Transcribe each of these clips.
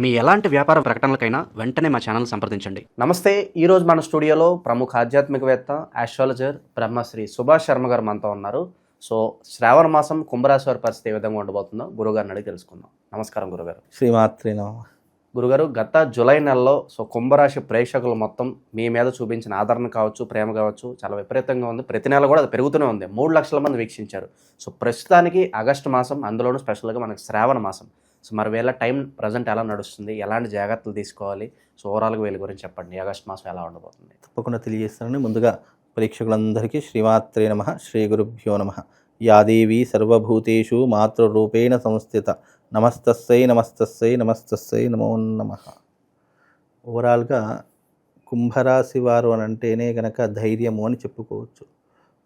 మీ ఎలాంటి వ్యాపార ప్రకటనలకైనా వెంటనే మా ఛానల్ సంప్రదించండి. నమస్తే ఈరోజు మన స్టూడియోలో ప్రముఖ ఆధ్యాత్మికవేత్త ఆస్ట్రాలజర్ బ్రహ్మశ్రీ సుభాష్ శర్మ గారు మనతో ఉన్నారు. సో శ్రావణ మాసం కుంభరాశి వారి పరిస్థితి ఏ విధంగా ఉండబోతుందో గురుగారిని అడిగి తెలుసుకుందాం. నమస్కారం గురుగారు శ్రీమాత్రి నమ. గురుగారు గత జూలై నెలలో సో కుంభరాశి ప్రేక్షకులు మొత్తం మీ మీద చూపించిన ఆదరణ కావచ్చు ప్రేమ కావచ్చు చాలా విపరీతంగా ఉంది. ప్రతి నెల కూడా అది పెరుగుతూనే ఉంది. మూడు లక్షల మంది వీక్షించారు. సో ప్రస్తుతానికి ఆగస్టు మాసం అందులోనూ స్పెషల్గా మనకి శ్రావణ మాసం. సో మరి వీళ్ళ టైం ప్రజెంట్ ఎలా నడుస్తుంది? ఎలాంటి జాగ్రత్తలు తీసుకోవాలి? సో ఓవరాల్గా వీళ్ళ గురించి చెప్పండి. ఆగస్ట్ మాసం ఎలా ఉండబోతుంది? తప్పకుండా తెలియజేస్తానని ముందుగా ప్రేక్షకులందరికీ శ్రీమాత్రే నమ. శ్రీ గురుభ్యో నమ. యాదేవి సర్వభూతేషు మాతృరూపేణ సంస్థిత. నమస్తస్సై నమస్తస్సై నమస్తస్సై నమో నమ. ఓవరాల్గా కుంభరాశి వారు అని అంటేనే గనక ధైర్యము అని చెప్పుకోవచ్చు.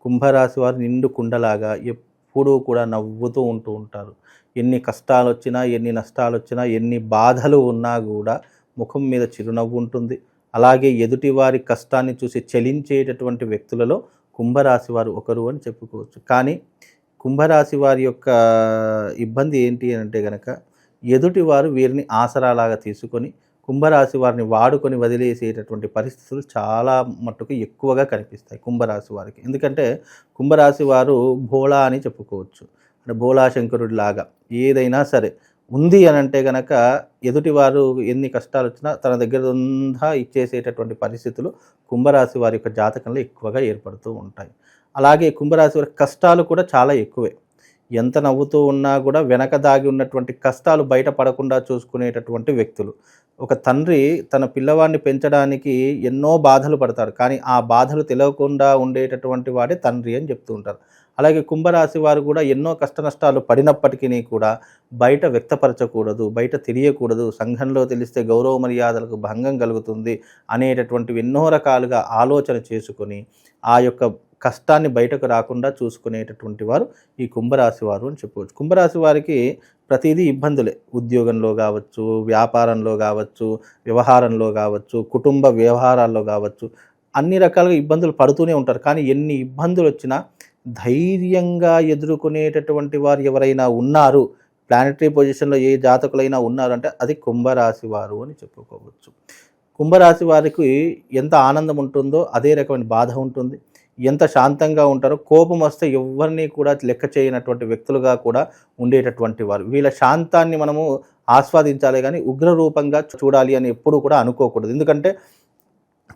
కుంభరాశి వారు నిండు కుండలాగా ఎప్పుడు ఎప్పుడూ కూడా నవ్వుతూ ఉంటూ ఉంటారు. ఎన్ని కష్టాలు వచ్చినా ఎన్ని నష్టాలు వచ్చినా ఎన్ని బాధలు ఉన్నా కూడా ముఖం మీద చిరునవ్వు ఉంటుంది. అలాగే ఎదుటివారి కష్టాన్ని చూసి చలించేటటువంటి వ్యక్తులలో కుంభరాశి వారు ఒకరు అని చెప్పుకోవచ్చు. కానీ కుంభరాశి వారి యొక్క ఇబ్బంది ఏంటి అని అంటే కనుక ఎదుటివారు వీరిని ఆసరాలాగా తీసుకొని కుంభరాశి వారిని వాడుకొని వదిలేసేటటువంటి పరిస్థితులు చాలా మట్టుకు ఎక్కువగా కనిపిస్తాయి కుంభరాశి వారికి. ఎందుకంటే కుంభరాశి వారు భోళా అని చెప్పుకోవచ్చు. అంటే భోళాశంకరుడి లాగా ఏదైనా సరే ఉంది అని అంటే గనక ఎదుటివారు ఎన్ని కష్టాలు వచ్చినా తన దగ్గర ఉందా ఇచ్చేసేటటువంటి పరిస్థితులు కుంభరాశి వారి యొక్క జాతకంలో ఎక్కువగా ఏర్పడుతూ ఉంటాయి. అలాగే కుంభరాశి వారి కష్టాలు కూడా చాలా ఎక్కువే. ఎంత నవ్వుతూ ఉన్నా కూడా వెనక దాగి ఉన్నటువంటి కష్టాలు బయటపడకుండా చూసుకునేటటువంటి వ్యక్తులు. ఒక తండ్రి తన పిల్లవాడిని పెంచడానికి ఎన్నో బాధలు పడతారు కానీ ఆ బాధలు తెలియకుండా ఉండేటటువంటి వాడే తండ్రి అని చెప్తూ ఉంటారు. అలాగే కుంభరాశి వారు కూడా ఎన్నో కష్ట నష్టాలు పడినప్పటికీ కూడా బయట వ్యక్తపరచకూడదు బయట తెలియకూడదు. సంఘంలో తెలిస్తే గౌరవ మర్యాదలకు భంగం కలుగుతుంది అనేటటువంటి ఎన్నో రకాలుగా ఆలోచన చేసుకొని ఆ యొక్క కష్టాన్ని బయటకు రాకుండా చూసుకునేటటువంటి వారు ఈ కుంభరాశి వారు అని చెప్పవచ్చు కుంభరాశి వారికి ప్రతిదీ ఇబ్బందులే. ఉద్యోగంలో కావచ్చు వ్యాపారంలో కావచ్చు వ్యవహారంలో కావచ్చు కుటుంబ వ్యవహారాల్లో కావచ్చు. అన్ని రకాలుగా ఇబ్బందులు పడుతూనే ఉంటారు. కానీ ఎన్ని ఇబ్బందులు వచ్చినా ధైర్యంగా ఎదుర్కొనేటటువంటి వారు ఎవరైనా ఉన్నారు ప్లానటరీ పొజిషన్లో ఏ జాతకులైనా ఉన్నారంటే అది కుంభరాశి వారు అని చెప్పుకోవచ్చు. కుంభరాశి వారికి ఎంత ఆనందం ఉంటుందో అదే రకమైన బాధ ఉంటుంది. ఎంత శాంతంగా ఉంటారో కోపం వస్తే ఎవరిని కూడా లెక్క చేయనటువంటి వ్యక్తులుగా కూడా ఉండేటటువంటి వారు. వీళ్ళ శాంతాన్ని మనము ఆస్వాదించాలి కానీ ఉగ్ర రూపంగా చూడాలి అని ఎప్పుడూ కూడా అనుకోకూడదు. ఎందుకంటే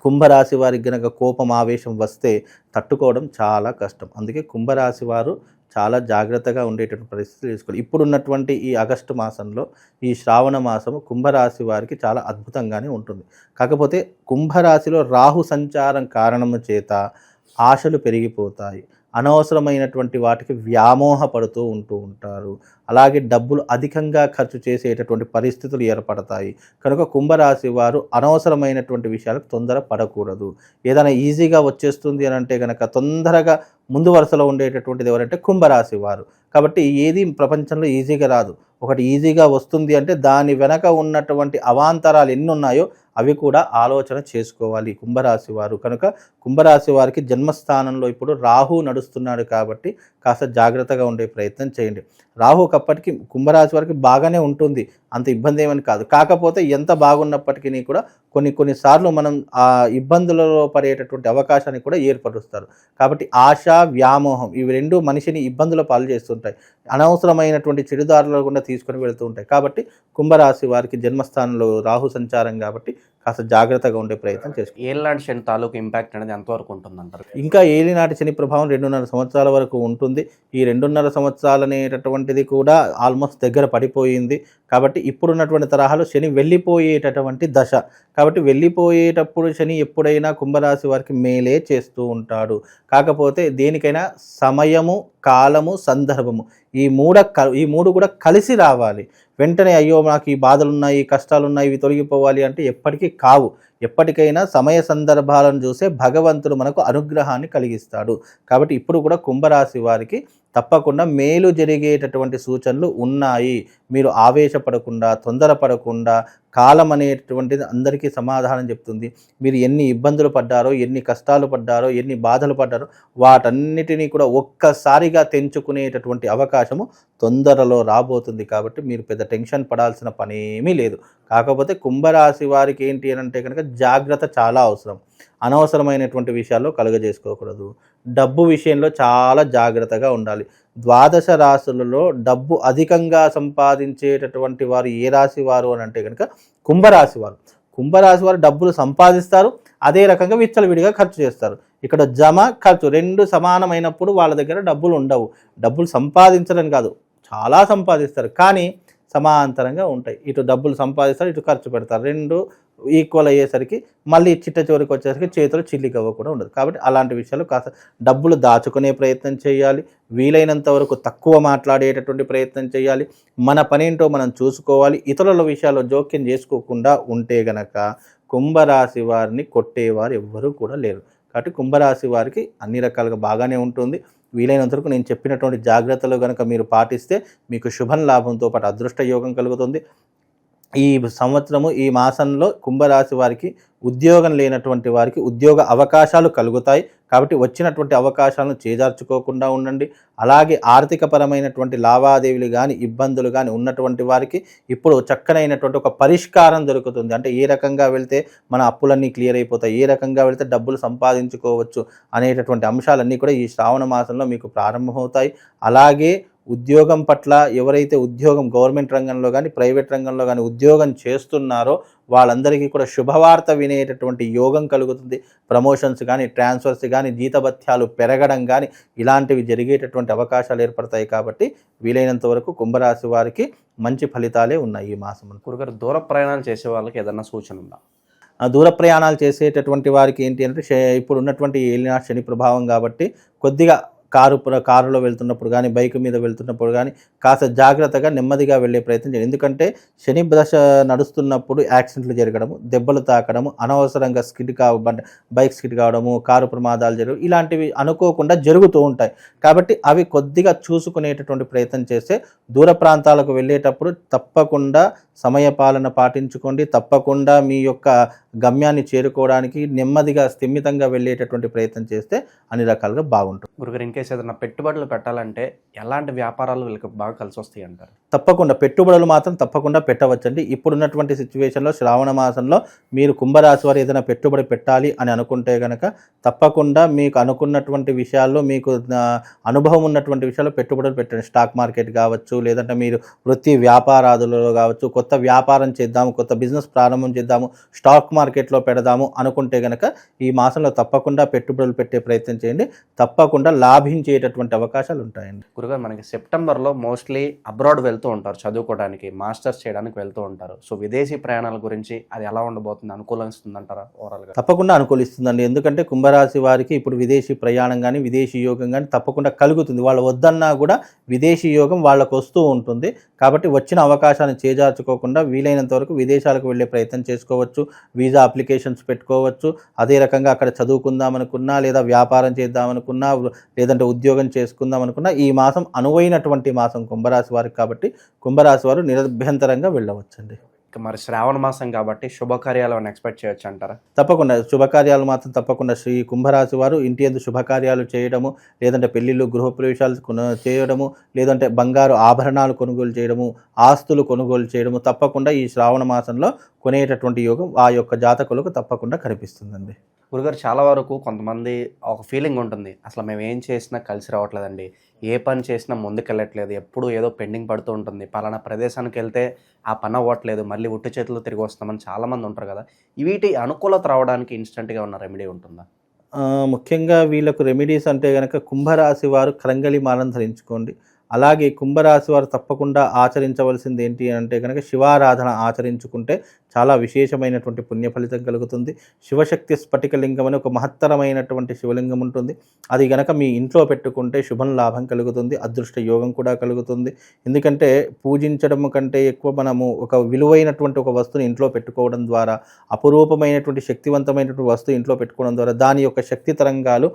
కుంభరాశి వారికి గనక కోపం ఆవేశం వస్తే తట్టుకోవడం చాలా కష్టం. అందుకే కుంభరాశి వారు చాలా జాగ్రత్తగా ఉండేటటువంటి పరిస్థితి తీసుకోవాలి. ఇప్పుడున్నటువంటి ఈ ఆగస్టు మాసంలో ఈ శ్రావణ మాసము కుంభరాశి వారికి చాలా అద్భుతంగానే ఉంటుంది. కాకపోతే కుంభరాశిలో రాహు సంచారం కారణము చేత ఆశలు పెరిగిపోతాయి. అనవసరమైనటువంటి వాటికి వ్యామోహ పడుతూ ఉంటూ ఉంటారు. అలాగే డబ్బులు అధికంగా ఖర్చు చేసేటటువంటి పరిస్థితులు ఏర్పడతాయి. కనుక కుంభరాశి వారు అనవసరమైనటువంటి విషయాలకు తొందర పడకూడదు. ఏదైనా ఈజీగా వచ్చేస్తుంది అని అంటే కనుక తొందరగా ముందు వరుసలో ఉండేటటువంటిది ఎవరంటే కుంభరాశి వారు. కాబట్టి ఏది ప్రపంచంలో ఈజీగా రాదు. ఒకటి ఈజీగా వస్తుంది అంటే దాని వెనక ఉన్నటువంటి అవాంతరాలు ఎన్ని ఉన్నాయో అవి కూడా ఆలోచన చేసుకోవాలి కుంభరాశి వారు. కనుక కుంభరాశి వారికి జన్మస్థానంలో ఇప్పుడు రాహు నడుస్తున్నాడు కాబట్టి కాస్త జాగ్రత్తగా ఉండే ప్రయత్నం చేయండి. రాహు ఒకప్పటికి కుంభరాశి వారికి బాగానే ఉంటుంది. అంత ఇబ్బంది ఏమని కాదు. కాకపోతే ఎంత బాగున్నప్పటికీ కూడా కొన్ని కొన్నిసార్లు మనం ఆ ఇబ్బందులలో పడేటటువంటి అవకాశాన్ని కూడా ఏర్పరుస్తారు. కాబట్టి ఆశ వ్యామోహం ఇవి రెండు మనిషిని ఇబ్బందుల పాలు చేస్తుంటాయి. అనవసరమైనటువంటి చెడుదారులు కూడా తీసుకొని వెళుతూ ఉంటాయి. కాబట్టి కుంభరాశి వారికి జన్మస్థానంలో రాహు సంచారం కాబట్టి కాస్త జాగ్రత్తగా ఉండే ప్రయత్నం చేసుకోండి ఏళ్ళనాటి శని తాలూకు ఇంపాక్ట్ అనేది ఎంతవరకు ఉంటుందంటారు? ఇంకా ఏలినాటి శని ప్రభావం రెండున్నర సంవత్సరాల వరకు ఉంటుంది. ఈ రెండున్నర సంవత్సరాలు అనేటటువంటిది కూడా ఆల్మోస్ట్ దగ్గర పడిపోయింది. కాబట్టి ఇప్పుడున్నటువంటి తరహాలో శని వెళ్ళిపోయేటటువంటి దశ. కాబట్టి వెళ్ళిపోయేటప్పుడు శని ఎప్పుడైనా కుంభరాశి వారికి మేలే చేస్తూ ఉంటాడు. కాకపోతే దేనికైనా సమయము కాలము సందర్భము ఈ మూడ క- ఈ మూడు కూడా కలిసి రావాలి. వెంటనే అయ్యో నాకు ఈ బాధలు ఉన్నాయి ఈ కష్టాలు ఉన్నాయి ఇవి తొలగిపోవాలి అంటే ఎప్పటికీ కావు. ఎప్పటికైనా సమయ సందర్భాలను చూసే భగవంతుడు మనకు అనుగ్రహాన్ని కలిగిస్తాడు. కాబట్టి ఇప్పుడు కూడా కుంభరాశి వారికి తప్పకుండా మేలు జరిగేటటువంటి సూచనలు ఉన్నాయి. మీరు ఆవేశపడకుండా తొందరపడకుండా కాలం అనేటటువంటిది అందరికీ సమాధానం చెప్తుంది. మీరు ఎన్ని ఇబ్బందులు పడ్డారో ఎన్ని కష్టాలు పడ్డారో ఎన్ని బాధలు పడ్డారో వాటన్నిటినీ కూడా ఒక్కసారిగా తెంచుకునేటటువంటి అవకాశము తొందరలో రాబోతుంది కాబట్టి మీరు పెద్ద టెన్షన్ పడాల్సిన పనేమీ లేదు. కాకపోతే కుంభరాశి వారికి ఏంటి అని అంటే కనుక జాగ్రత్త చాలా అవసరం. అనవసరమైనటువంటి విషయాల్లో కలుగజేసుకోకూడదు. డబ్బు విషయంలో చాలా జాగ్రత్తగా ఉండాలి. ద్వాదశ రాశులలో డబ్బు అధికంగా సంపాదించేటటువంటి వారు ఏ రాశి వారు అని అంటే కనుక కుంభరాశి వారు. కుంభరాశి వారు డబ్బులు సంపాదిస్తారు అదే రకంగా విచ్చలవిడిగా ఖర్చు చేస్తారు. ఇక్కడ జమ ఖర్చు రెండు సమానమైనప్పుడు వాళ్ళ దగ్గర డబ్బులు ఉండవు. డబ్బులు సంపాదించడం కాదు చాలా సంపాదిస్తారు. కానీ సమాంతరంగా ఉంటాయి. ఇటు డబ్బులు సంపాదిస్తారు ఇటు ఖర్చు పెడతారు. రెండు ఈక్వల్ అయ్యేసరికి మళ్ళీ చిట్ట చివరికి వచ్చేసరికి చేతులు చిల్లికవ్వ కూడా ఉండదు. కాబట్టి అలాంటి విషయాలు కాస్త డబ్బులు దాచుకునే ప్రయత్నం చేయాలి. వీలైనంత వరకు తక్కువ మాట్లాడేటటువంటి ప్రయత్నం చేయాలి. మన పనేంటో మనం చూసుకోవాలి. ఇతరుల విషయాల్లో జోక్యం చేసుకోకుండా ఉంటే గనక కుంభరాశి వారిని కొట్టేవారు ఎవ్వరూ కూడా లేరు. కాబట్టి కుంభరాశి వారికి అన్ని రకాలుగా బాగానే ఉంటుంది. వీలైనంత వరకు నేను చెప్పినటువంటి జాగ్రత్తలు కనుక మీరు పాటిస్తే మీకు శుభం లాభంతో పాటు అదృష్ట యోగం కలుగుతుంది. ఈ సంవత్సరము ఈ మాసంలో కుంభరాశి వారికి ఉద్యోగం లేనటువంటి వారికి ఉద్యోగ అవకాశాలు కలుగుతాయి. కాబట్టి వచ్చినటువంటి అవకాశాలను చేజార్చుకోకుండా ఉండండి. అలాగే ఆర్థికపరమైనటువంటి లావాదేవీలు కానీ ఇబ్బందులు కానీ ఉన్నటువంటి వారికి ఇప్పుడు చక్కనైనటువంటి ఒక పరిష్కారం దొరుకుతుంది. అంటే ఏ రకంగా వెళ్తే మన అప్పులన్నీ క్లియర్ అయిపోతాయి. ఏ రకంగా వెళ్తే డబ్బులు సంపాదించుకోవచ్చు అనేటటువంటి అంశాలన్నీ కూడా ఈ శ్రావణ మాసంలో మీకు ప్రారంభమవుతాయి. అలాగే ఉద్యోగం పట్ల ఎవరైతే ఉద్యోగం గవర్నమెంట్ రంగంలో కానీ ప్రైవేట్ రంగంలో కానీ ఉద్యోగం చేస్తున్నారో వాళ్ళందరికీ కూడా శుభవార్త వినేటటువంటి యోగం కలుగుతుంది. ప్రమోషన్స్ కానీ ట్రాన్స్ఫర్స్ కానీ జీతభత్యాలు పెరగడం కానీ ఇలాంటివి జరిగేటటువంటి అవకాశాలు ఏర్పడతాయి కాబట్టి వీలైనంత వరకు కుంభరాశి వారికి మంచి ఫలితాలే ఉన్నాయి ఈ మాసం గురుగారు దూర ప్రయాణాలు చేసే వాళ్ళకి ఏదన్నా సూచన ఉందా? ఆ దూర ప్రయాణాలు చేసేటటువంటి వారికి ఏంటి అంటే ఇప్పుడు ఉన్నటువంటి ఏలినా శని ప్రభావం కాబట్టి కొద్దిగా కారు కారులో వెళ్తున్నప్పుడు కానీ బైక్ మీద వెళ్తున్నప్పుడు కానీ కాస్త జాగ్రత్తగా నెమ్మదిగా వెళ్ళే ప్రయత్నం చేయండి. ఎందుకంటే శని దశ నడుస్తున్నప్పుడు యాక్సిడెంట్లు జరగడము దెబ్బలు తాకడము అనవసరంగా స్కిడ్ కావ బైక్ స్కిడ్ కావడము కారు ప్రమాదాలు జరగడం ఇలాంటివి అనుకోకుండా జరుగుతూ ఉంటాయి. కాబట్టి అవి కొద్దిగా చూసుకునేటటువంటి ప్రయత్నం చేస్తే దూర ప్రాంతాలకు వెళ్ళేటప్పుడు తప్పకుండా సమయపాలన పాటించుకోండి. తప్పకుండా మీ యొక్క గమ్యాన్ని చేరుకోవడానికి నెమ్మదిగా స్థిమితంగా వెళ్ళేటటువంటి ప్రయత్నం చేస్తే అన్ని రకాలుగా బాగుంటుంది. గురుగారు కేసు ఏదైనా పెట్టుబడులు పెట్టాలంటే ఎలాంటి వ్యాపారాలు వీళ్ళకి బాగా కలిసి వస్తాయి అంటారు? తప్పకుండా. పెట్టుబడులు మాత్రం తప్పకుండా పెట్టవచ్చండి. ఇప్పుడున్నటువంటి సిచ్యువేషన్లో శ్రావణ మాసంలో మీరు కుంభరాశి వారు ఏదైనా పెట్టుబడి పెట్టాలి అని అనుకుంటే కనుక తప్పకుండా మీకు అనుకున్నటువంటి విషయాల్లో మీకు అనుభవం ఉన్నటువంటి విషయాల్లో పెట్టుబడులు పెట్టండి. స్టాక్ మార్కెట్ కావచ్చు లేదంటే మీరు వృత్తి వ్యాపారాదులలో కావచ్చు కొత్త వ్యాపారం చేద్దాము కొత్త బిజినెస్ ప్రారంభం చేద్దాము స్టాక్ మార్కెట్లో పెడదాము అనుకుంటే కనుక ఈ మాసంలో తప్పకుండా పెట్టుబడులు పెట్టే ప్రయత్నం చేయండి. తప్పకుండా లాభించేటటువంటి అవకాశాలు ఉంటాయండి. గురుగారు మనకి సెప్టెంబర్లో మోస్ట్లీ అబ్రాడ్ వెళ్తూ ఉంటారు చదువుకోవడానికి మాస్టర్స్ చేయడానికి వెళ్తూ ఉంటారు. సో విదేశీ ప్రయాణాల గురించి అది ఎలా ఉండబోతుంది అనుకూలిస్తుంది అంటారా ఓవరాల్గా తప్పకుండా అనుకూలిస్తుందండి. ఎందుకంటే కుంభరాశి వారికి ఇప్పుడు విదేశీ ప్రయాణం కానీ విదేశీ యోగం కానీ తప్పకుండా కలుగుతుంది. వాళ్ళు వద్దన్నా కూడా విదేశీ యోగం వాళ్ళకు వస్తూ ఉంటుంది. కాబట్టి వచ్చిన అవకాశాన్ని చేజార్చుకోకుండా వీలైనంత వరకు విదేశాలకు వెళ్ళే ప్రయత్నం చేసుకోవచ్చు. వీసా అప్లికేషన్స్ పెట్టుకోవచ్చు. అదే రకంగా అక్కడ చదువుకుందాం అనుకున్నా లేదా వ్యాపారం చేద్దాం అనుకున్నా లేదంటే ఉద్యోగం చేసుకుందాం అనుకున్నా ఈ మాసం అనువైనటువంటి మాసం కుంభరాశి వారికి కాబట్టి కుంభరాశి వారు నిరభ్యంతరంగా వెళ్ళవచ్చండి. ఇక మరి శ్రావణ మాసం కాబట్టి శుభకార్యాలు ఎక్స్పెక్ట్ చేయొచ్చు అంటారా? తప్పకుండా. శుభకార్యాలు మాత్రం తప్పకుండా. శ్రీ కుంభరాశి వారు ఇంటి ఎందు శుభకార్యాలు చేయడము లేదంటే పెళ్ళిళ్ళు గృహప్రవేశాలు కొను చేయడము లేదంటే బంగారు ఆభరణాలు కొనుగోలు చేయడము ఆస్తులు కొనుగోలు చేయడము తప్పకుండా ఈ శ్రావణ మాసంలో కొనేటటువంటి యోగం ఆ యొక్క జాతకులకు తప్పకుండా కనిపిస్తుందండి. గురుగారు చాలా వరకు కొంతమంది ఒక ఫీలింగ్ ఉంటుంది. అసలు మేము ఏం చేసినా కలిసి రావట్లేదండి. ఏ పని చేసినా ముందుకెళ్ళట్లేదు. ఎప్పుడు ఏదో పెండింగ్ పడుతూ ఉంటుంది. పలానా ప్రదేశానికి వెళ్తే ఆ పని అవ్వట్లేదు. మళ్ళీ ఉట్టి చేతులు తిరిగి వస్తామని చాలామంది ఉంటారు కదా. వీటి అనుకూలత రావడానికి ఇన్స్టెంట్గా ఉన్న రెమెడీ ఉంటుందా? ముఖ్యంగా వీళ్ళకు రెమెడీస్ అంటే కనుక కుంభరాశి వారు కరంగలి మాలను ధరించుకోండి. అలాగే కుంభరాశి వారు తప్పకుండా ఆచరించవలసింది ఏంటి అంటే కనుక శివారాధన ఆచరించుకుంటే చాలా విశేషమైనటువంటి పుణ్య ఫలితం కలుగుతుంది. శివశక్తి స్ఫటికలింగం అని ఒక మహత్తరమైనటువంటి శివలింగం ఉంటుంది. అది గనక మీ ఇంట్లో పెట్టుకుంటే శుభం లాభం కలుగుతుంది. అదృష్ట యోగం కూడా కలుగుతుంది. ఎందుకంటే పూజించడం కంటే ఎక్కువ మనము ఒక విలువైనటువంటి ఒక వస్తువుని ఇంట్లో పెట్టుకోవడం ద్వారా అపురూపమైనటువంటి శక్తివంతమైనటువంటి వస్తువు ఇంట్లో పెట్టుకోవడం ద్వారా దాని యొక్క శక్తి తరంగాలు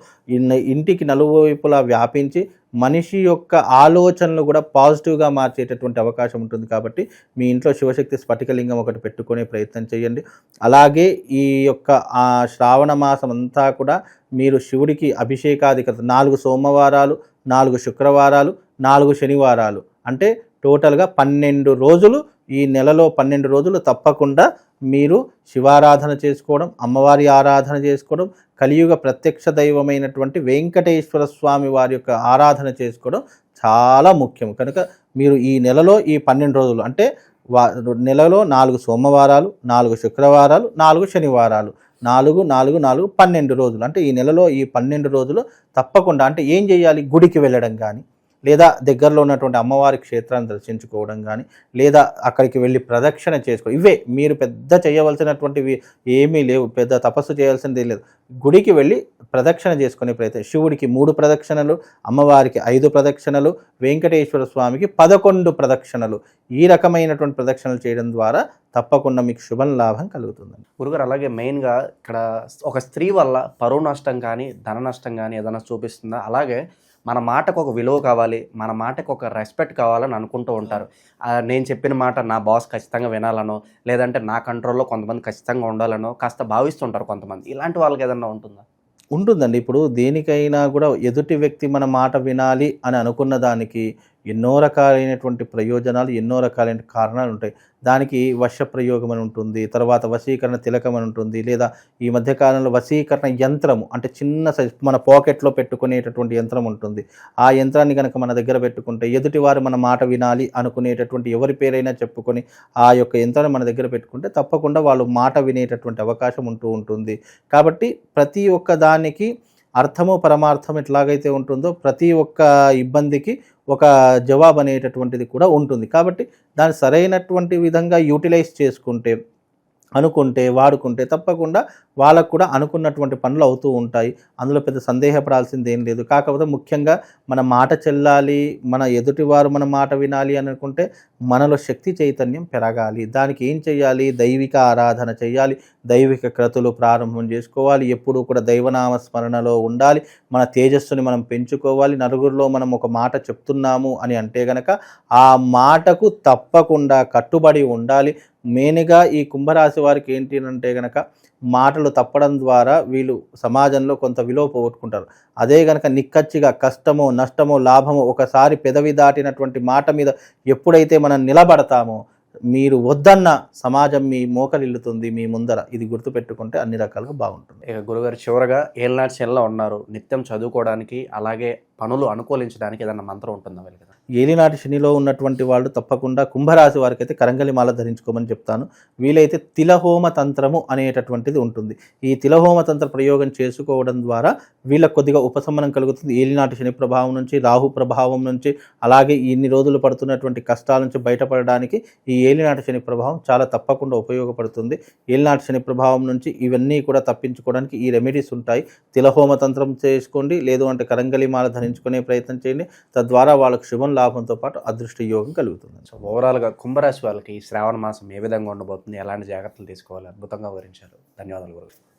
ఇంటికి నలువైపులా వ్యాపించి మనిషి యొక్క ఆలోచనలు కూడా పాజిటివ్గా మార్చేటటువంటి అవకాశం ఉంటుంది. కాబట్టి మీ ఇంట్లో శివశక్తి స్ఫటికలింగం ఒకటి పెట్టుకునే ప్రయత్నం చేయండి. అలాగే ఈ యొక్క ఆ శ్రావణ మాసం అంతా కూడా మీరు శివుడికి అభిషేకాధికత నాలుగు సోమవారాలు నాలుగు శుక్రవారాలు నాలుగు శనివారాలు. అంటే టోటల్గా పన్నెండు రోజులు ఈ నెలలో పన్నెండు రోజులు తప్పకుండా మీరు శివారాధన చేసుకోవడం అమ్మవారి ఆరాధన చేసుకోవడం కలియుగ ప్రత్యక్ష దైవమైనటువంటి వెంకటేశ్వర స్వామి వారి యొక్క ఆరాధన చేసుకోవడం చాలా ముఖ్యం. కనుక మీరు ఈ నెలలో ఈ పన్నెండు రోజులు అంటే వా నెలలో నాలుగు సోమవారాలు నాలుగు శుక్రవారాలు నాలుగు శనివారాలు. నాలుగు నాలుగు నాలుగు పన్నెండు రోజులు. అంటే ఈ నెలలో ఈ పన్నెండు రోజులు తప్పకుండా అంటే ఏం చేయాలి? గుడికి వెళ్ళడం కానీ లేదా దగ్గరలో ఉన్నటువంటి అమ్మవారి క్షేత్రాన్ని దర్శించుకోవడం కానీ లేదా అక్కడికి వెళ్ళి ప్రదక్షిణ చేసుకో ఇవే మీరు పెద్ద చేయవలసినటువంటివి ఏమీ లేవు పెద్ద తపస్సు చేయాల్సింది లేదు. గుడికి వెళ్ళి ప్రదక్షిణ చేసుకునే ప్రయత్నం శివుడికి మూడు ప్రదక్షిణలు అమ్మవారికి ఐదు ప్రదక్షిణలు వెంకటేశ్వర స్వామికి పదకొండు ప్రదక్షిణలు. ఈ రకమైనటువంటి ప్రదక్షిణలు చేయడం ద్వారా తప్పకుండా మీకు శుభం లాభం కలుగుతుందండి. గురుగారు అలాగే మెయిన్గా ఇక్కడ ఒక స్త్రీ వల్ల పరువు నష్టం కానీ ధన నష్టం కానీ ఏదైనా చూపిస్తుందా? అలాగే మన మాటకు ఒక విలువ కావాలి మన మాటకు ఒక రెస్పెక్ట్ కావాలని అనుకుంటూ ఉంటారు. నేను చెప్పిన మాట నా బాస్ ఖచ్చితంగా వినాలనో లేదంటే నా కంట్రోల్లో కొంతమంది ఖచ్చితంగా ఉండాలనో కాస్త భావిస్తుంటారు కొంతమంది. ఇలాంటి వాళ్ళకి ఏదైనా ఉంటుందా? ఉంటుందండి. ఇప్పుడు దేనికైనా కూడా ఎదుటి వ్యక్తి మన మాట వినాలి అని అనుకున్న దానికి ఎన్నో రకాలైనటువంటి ప్రయోజనాలు ఎన్నో రకాలైన కారణాలు ఉంటాయి. దానికి వశ ప్రయోగం అని ఉంటుంది తర్వాత వశీకరణ తిలకం అని ఉంటుంది లేదా ఈ మధ్యకాలంలో వశీకరణ యంత్రము అంటే చిన్న సైజ్ మన పాకెట్లో పెట్టుకునేటటువంటి యంత్రం ఉంటుంది. ఆ యంత్రాన్ని కనుక మన దగ్గర పెట్టుకుంటే ఎదుటి వారు మన మాట వినాలి అనుకునేటటువంటి ఎవరి పేరైనా చెప్పుకొని ఆ యొక్క యంత్రాన్ని మన దగ్గర పెట్టుకుంటే తప్పకుండా వాళ్ళు మాట వినేటటువంటి అవకాశం ఉంటూ ఉంటుంది. కాబట్టి ప్రతి ఒక్క దానికి అర్థము పరమార్థం ఎట్లాగైతే ఉంటుందో ప్రతి ఒక్క ఇబ్బందికి ఒక జవాబు అనేటటువంటిది కూడా ఉంటుంది. కాబట్టి దాన్ని సరైనటువంటి విధంగా యూటిలైజ్ చేసుకుంటే అనుకుంటే వాడుకుంటే తప్పకుండా వాళ్ళకు కూడా అనుకున్నటువంటి పనులు అవుతూ ఉంటాయి. అందులో పెద్ద సందేహపడాల్సింది ఏం లేదు. కాకపోతే ముఖ్యంగా మన మాట చెల్లాలి మన ఎదుటివారు మన మాట వినాలి అని అనుకుంటే మనలో శక్తి చైతన్యం పెరగాలి. దానికి ఏం చేయాలి? దైవిక ఆరాధన చేయాలి. దైవిక క్రతులు ప్రారంభం చేసుకోవాలి. ఎప్పుడూ కూడా దైవనామ స్మరణలో ఉండాలి. మన తేజస్సుని మనం పెంచుకోవాలి. నలుగురిలో మనం ఒక మాట చెప్తున్నాము అని అంటే గనక ఆ మాటకు తప్పకుండా కట్టుబడి ఉండాలి. మెయిన్గా ఈ కుంభరాశి వారికి ఏంటి అంటే గనక మాటలు తప్పడం ద్వారా వీళ్ళు సమాజంలో కొంత విలువ పోగొట్టుకుంటారు. అదే గనక నిక్కచ్చిగా కష్టమో నష్టమో లాభమో ఒకసారి పెదవి దాటినటువంటి మాట మీద ఎప్పుడైతే మనం నిలబడతామో మీరు వద్దన్న సమాజం మీ మోకలిల్లుతుంది మీ ముందర. ఇది గుర్తుపెట్టుకుంటే అన్ని రకాలుగా బాగుంటుంది. ఇక గురుగారు చివరగా ఏళ్ళనాటి శనిలో ఉన్నారు. నిత్యం చదువుకోవడానికి అలాగే పనులు అనుకూలించడానికి ఏదైనా మంత్రం ఉంటుందా వీళ్ళకి? ఏలినాటి శనిలో ఉన్నటువంటి వాళ్ళు తప్పకుండా కుంభరాశి వారికి అయితే కరంగలిమాల ధరించుకోమని చెప్తాను. వీలైతే తిలహోమ తంత్రము అనేటటువంటిది ఉంటుంది. ఈ తిలహోమ తంత్ర ప్రయోగం చేసుకోవడం ద్వారా వీళ్ళకు కొద్దిగా ఉపశమనం కలుగుతుంది. ఏలినాటి శని ప్రభావం నుంచి రాహు ప్రభావం నుంచి అలాగే ఇన్ని రోజులు పడుతున్నటువంటి కష్టాల నుంచి బయటపడడానికి ఈ ఏలినాటి శని ప్రభావం చాలా తప్పకుండా ఉపయోగపడుతుంది. ఏలినాటి శని ప్రభావం నుంచి ఇవన్నీ కూడా తప్పించుకోవడానికి ఈ రెమెడీస్ ఉంటాయి. తిలహోమ తంత్రం చేసుకోండి లేదు అంటే కరంగలి మాల ధరించుకునే ప్రయత్నం చేయండి. తద్వారా వాళ్ళకు శుభం లాభంతో పాటు అదృష్ట యోగం కలుగుతుంది. సో ఓవరాల్గా కుంభరాశి వాళ్ళకి శ్రావణ మాసం ఏ విధంగా ఉండబోతుంది? ఎలాంటి జాగ్రత్తలు తీసుకోవాలి? అద్భుతంగా వివరించారు. ధన్యవాదాలు గురుగారు.